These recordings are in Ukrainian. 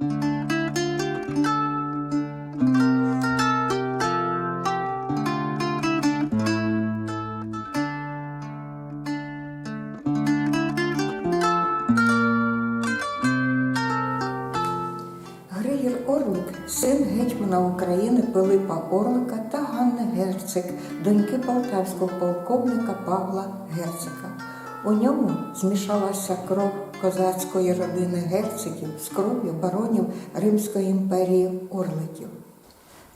Григір Орлик, син гетьмана України Пилипа Орлика та Ганни Герцик, доньки полтавського полковника Павла Герцика. У ньому змішалася кров козацької родини герциків з кров'ю баронів Римської імперії Орликів.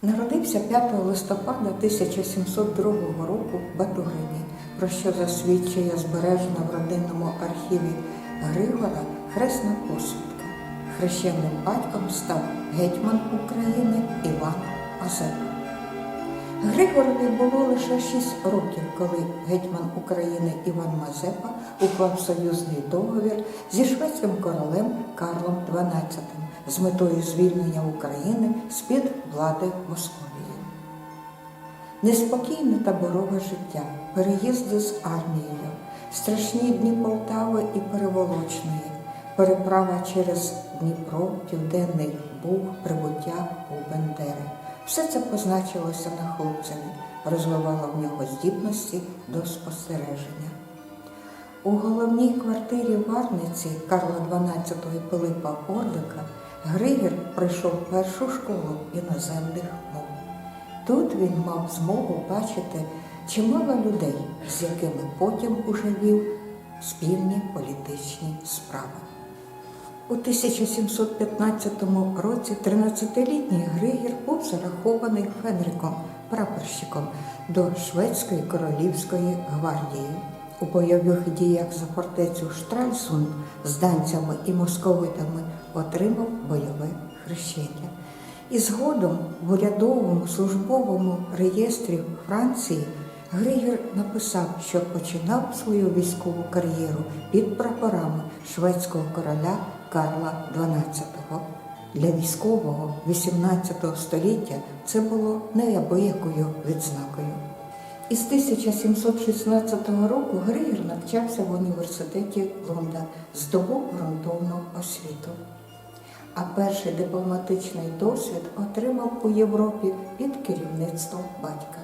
Народився 5 листопада 1702 року в Батурині, про що засвідчує збережена в родинному архіві Григора хресна посвідка. Хрещеним батьком став гетьман України Іван Мазепа. Григорові було лише 6 років, коли гетьман України Іван Мазепа уклав союзний договір зі шведським королем Карлом XII з метою звільнення України з-під влади Московії. Неспокійне таборове життя, переїзди з армією, страшні дні Полтави і Переволочної, переправа через Дніпро, Південний Буг, прибуття у Бендери. Все це позначилося на хлопцеві, розвивало в нього здібності до спостереження. У головній квартирі Варниці Карла XII Пилипа Орлика Григір пройшов першу школу іноземних мов. Тут він мав змогу бачити чимало людей, з якими потім уже вів спільні політичні справи. У 1715 році 13-літній Григір був зарахований Фенриком, прапорщиком до Шведської королівської гвардії. У бойових діях за фортецю Штральсунд з данцями і московитами отримав бойове хрещення. І згодом в урядовому службовому реєстрі Франції Григір написав, що починав свою військову кар'єру під прапорами шведського короля Карла XII. Для військового XVIII століття це було неабиякою відзнакою. Із 1716 року Григір навчався в університеті Лонда, здобув ґрунтовну освіту. А перший дипломатичний досвід отримав у Європі під керівництвом батька.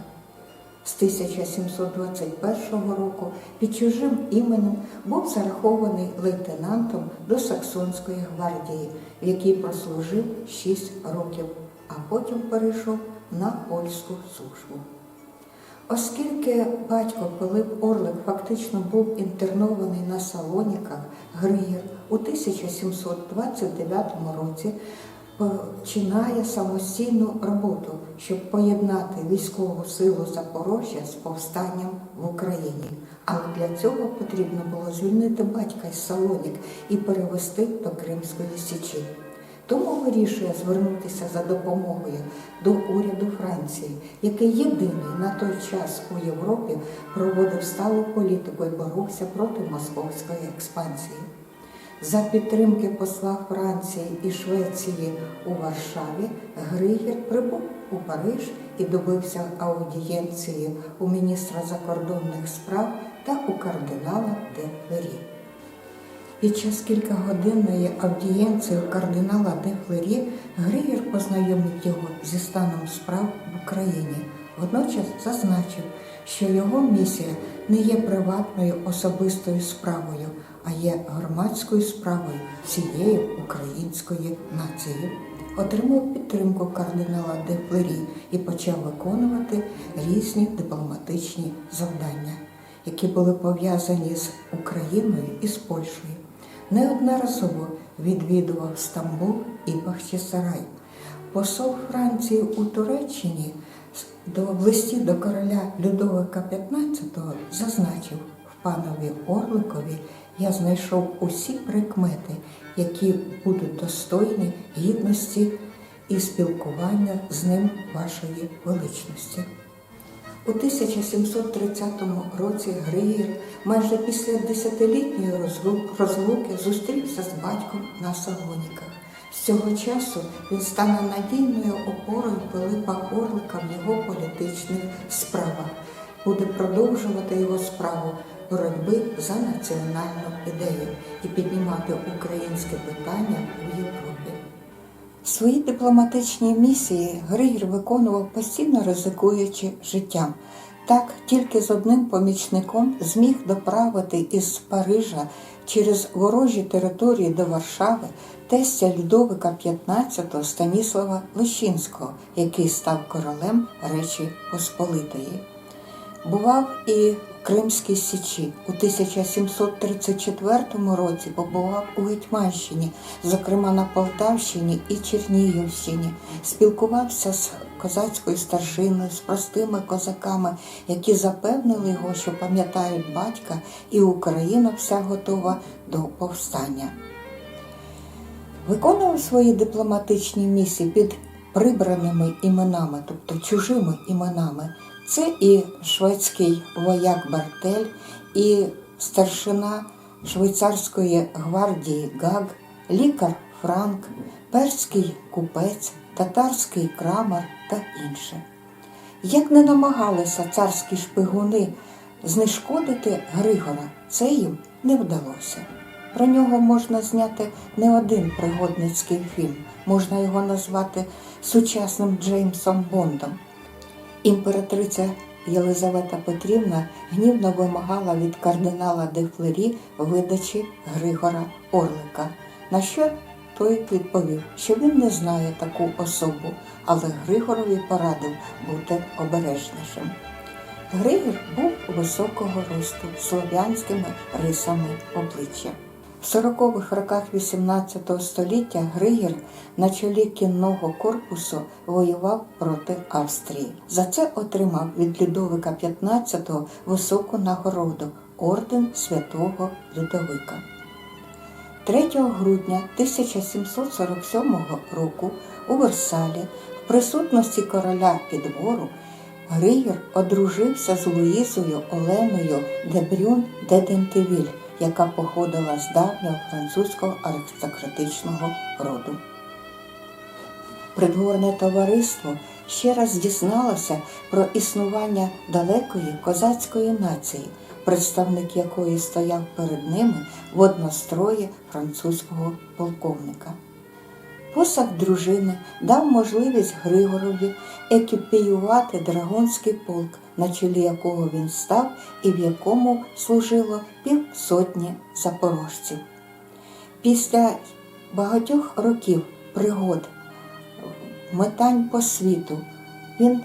З 1721 року під чужим іменем був зарахований лейтенантом до Саксонської гвардії, в якій прослужив 6 років, а потім перейшов на польську службу. Оскільки батько Пилип Орлик фактично був інтернований на Салоніках, Григір у 1729 році починає самостійну роботу, щоб поєднати військову силу Запорожжя з повстанням в Україні. Але для цього потрібно було звільнити батька із Салонік і перевести до Кримської Січі. Тому вирішує звернутися за допомогою до уряду Франції, який єдиний на той час у Європі проводив сталу політику і боровся проти московської експансії. За підтримки посла Франції і Швеції у Варшаві Григір прибув у Париж і добився аудієнції у міністра закордонних справ та у кардинала де Флері. Під час кількагодинної аудієнції у кардинала де Флері Григір познайомив його зі станом справ в Україні. Водночас зазначив, що його місія не є приватною особистою справою, є громадською справою всієї української нації. Отримав підтримку кардинала де Флері і почав виконувати різні дипломатичні завдання, які були пов'язані з Україною і з Польщею. Неодноразово відвідував Стамбул і Бахчисарай. Посол Франції у Туреччині до в листі до короля Людовика XV зазначив в панові Орликові я знайшов усі прикмети, які будуть достойні гідності і спілкування з ним вашої величності. У 1730 році Григір майже після десятилітньої розлуки зустрівся з батьком на Салоніках. З цього часу він стане надійною опорою Пилипа Орлика в його політичних справах, буде продовжувати його справу боротьби за національну ідею і піднімати українське питання у Європі. Свої дипломатичні місії Григір виконував постійно ризикуючи життям. Так, тільки з одним помічником зміг доправити із Парижа через ворожі території до Варшави тестя Людовика XV Станіслава Лещинського, який став королем Речі Посполитої. Бував і в Кримській Січі. У 1734 році побував у Гетьманщині, зокрема на Полтавщині і Чернігівщині. Спілкувався з козацькою старшиною, з простими козаками, які запевнили його, що пам'ятають батька, і Україна вся готова до повстання. Виконував свої дипломатичні місії під прибраними іменами, тобто чужими іменами. Це і шведський вояк Бартель, і старшина швейцарської гвардії Гаг, лікар Франк, перський купець, татарський крамар та інше. Як не намагалися царські шпигуни знешкодити Григора, це їм не вдалося. Про нього можна зняти не один пригодницький фільм, можна його назвати сучасним Джеймсом Бондом. Імператриця Єлизавета Петрівна гнівно вимагала від кардинала де Флері видачі Григора Орлика, на що той відповів, що він не знає таку особу, але Григорові порадив бути обережнішим. Григор був високого росту слов'янськими рисами обличчя. В 40-х роках XVIII століття Григір на чолі кінного корпусу воював проти Австрії. За це отримав від Людовика XV високу нагороду орден святого Людовика. 3 грудня 1747 року у Версалі в присутності короля і двору Григір одружився з Луїзою Оленою де Брюн де Дентевіль, яка походила з давнього французького аристократичного роду. Придворне товариство ще раз дізналося про існування далекої козацької нації, представник якої стояв перед ними в однострої французького полковника. Посаг дружини дав можливість Григорові екіпіювати драгунський полк, на чолі якого він став і в якому служило півсотні запорожців. Після багатьох років пригод метань по світу він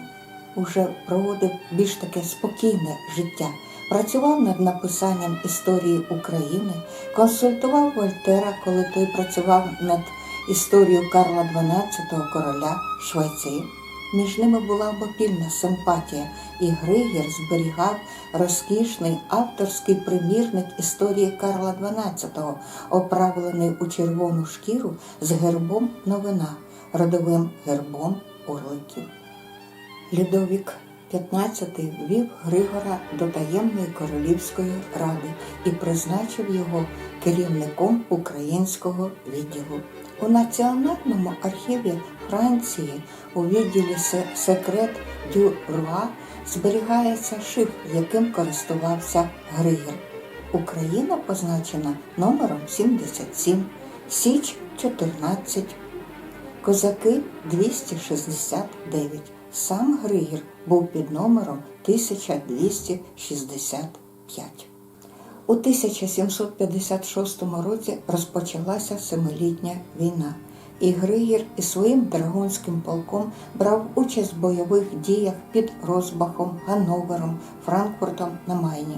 уже проводив більш таке спокійне життя. Працював над написанням історії України, консультував Вольтера, коли той працював над історією Карла XII короля Швеції. Між ними була обопільна симпатія, і Григір зберігав розкішний авторський примірник історії Карла XII, оправлений у червону шкіру з гербом новина, родовим гербом орликів. Людовік XV ввів Григора до таємної королівської ради і призначив його керівником українського відділу. У Національному архіві Франції у відділі Секрет дю Руа зберігається шифр, яким користувався Григор. Україна позначена номером 77, Січ 14, Козаки 269. Сам Григір був під номером 1265. У 1756 році розпочалася Семилітня війна, і Григір із своїм драгунським полком брав участь в бойових діях під Розбахом, Ганновером, Франкфуртом на Майні.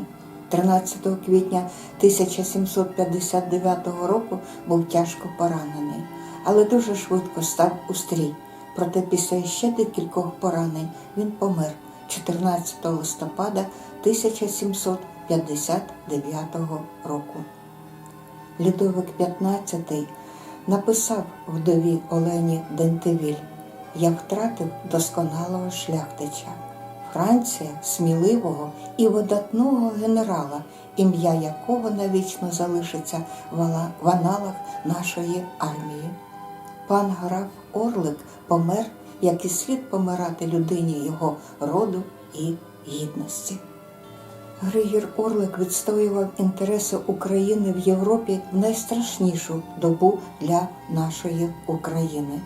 13 квітня 1759 року був тяжко поранений, але дуже швидко став у стрій. Проте після ще декількох поранень він помер 14 листопада 1759 року. Людовик XV написав вдові Олені Дентевіль Я втратив досконалого шляхтича. Франція сміливого і видатного генерала, ім'я якого навічно залишиться в аналах нашої армії. Пан граф Орлик помер, як і слід помирати людині його роду і гідності. Григір Орлик відстоював інтереси України в Європі в найстрашнішу добу для нашої України.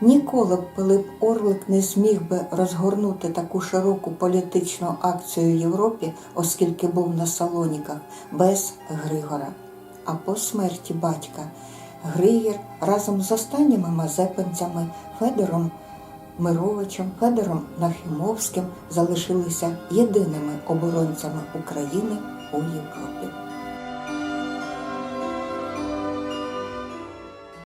Ніколи б Пилип Орлик не зміг би розгорнути таку широку політичну акцію в Європі, оскільки був на Салоніках, без Григора. А по смерті батька Григір разом з останніми мазепинцями Федором Мировичем, Федором Нахімовським залишилися єдиними оборонцями України у Європі.